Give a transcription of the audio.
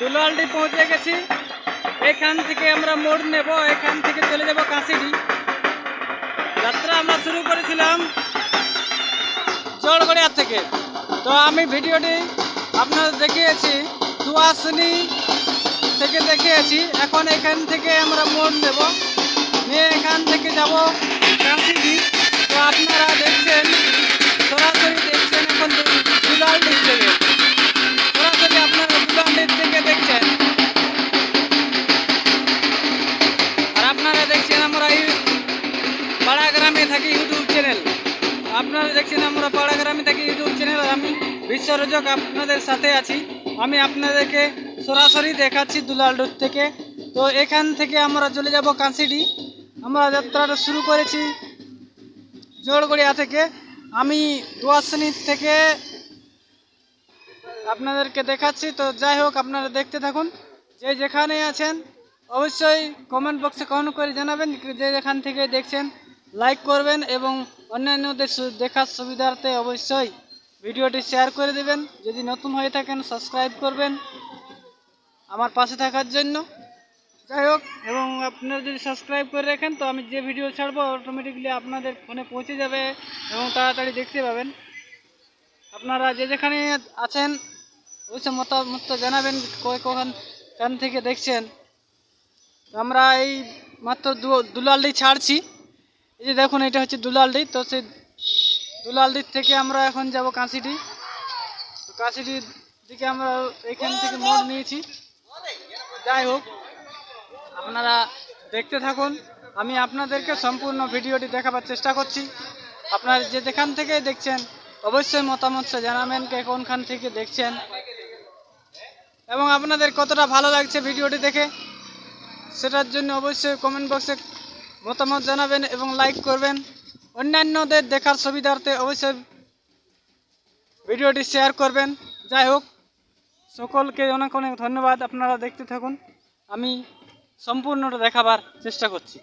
দুলালডি পৌঁছে গেছি। এখান থেকে আমরা মোড় নেব, এখান থেকে চলে যাব কাশিডি। যাত্রা আমরা শুরু করেছিলাম জলগড়িয়া থেকে। তো আমি ভিডিওটি আপনাদের দেখিয়েছি দুয়াশনি থেকে দেখিয়েছি। এখন এখান থেকে আমরা মোড় নেব, নিয়ে এখান থেকে যাব আপনারা দেখছেন আমরা পাড়া গ্রামে থাকি ইউটিউব চ্যানেল আমি বিশ্বরোজক আপনাদের সাথে আছি। আমি আপনাদেরকে সরাসরি দেখাচ্ছি দুলাল রোড থেকে। তো এখান থেকে আমরা চলে যাব কাঁসিডি। আমরা যাত্রাটা শুরু করেছি জোড়গড়িয়া থেকে। আমি দুয়াশনি থেকে আপনাদেরকে দেখাচ্ছি। তো যাই হোক, আপনারা দেখতে থাকুন। যে যেখানে আছেন, অবশ্যই কমেন্ট বক্সে কমেন্ট করে জানাবেন। যে যেখান থেকে দেখছেন লাইক করবেন এবং অন্যান্যদের দেখার সুবিধার্থে অবশ্যই ভিডিওটি শেয়ার করে দেবেন। যদি নতুন হয়ে থাকেন, সাবস্ক্রাইব করবেন আমার পাশে থাকার জন্য। যাই হোক, এবং আপনারা যদি সাবস্ক্রাইব করে রাখেন, তো আমি যে ভিডিও ছাড়বো অটোমেটিকলি আপনাদের ফোনে পৌঁছে যাবে এবং তাড়াতাড়ি দেখতে পাবেন। আপনারা যে যেখানে আছেন, অবশ্যই মতামত জানাবেন কখন, কান থেকে দেখছেন। আমরা এই মাত্র দু- দুলালডি ছাড়ছি। এই যে দেখুন, এটা হচ্ছে দুলালডি তো সেই দুলালডির থেকে আমরা এখন যাব কাঁসিটি তো দিকে আমরা এখান থেকে মোড় নিয়েছি। যাই হোক, আপনারা দেখতে থাকুন। আমি আপনাদেরকে সম্পূর্ণ ভিডিওটি দেখাবার চেষ্টা করছি। আপনারা যে যেখান থেকে দেখছেন, অবশ্যই মতামত জানাবেন কে কোনখান থেকে দেখছেন। এবং আপনাদের কতটা ভালো লাগছে ভিডিওটি দেখে, সেটার জন্য অবশ্যই কমেন্ট বক্সে মতামত জানাবেন এবং লাইক করবেন। অন্যান্যদের দেখার সুবিধার্থে অবশ্যই ভিডিওটি শেয়ার করবেন। যাই হোক, সকলকে অনেক অনেক ধন্যবাদ। আপনারা দেখতে থাকুন। আমি সম্পূর্ণটা দেখাবার চেষ্টা করছি।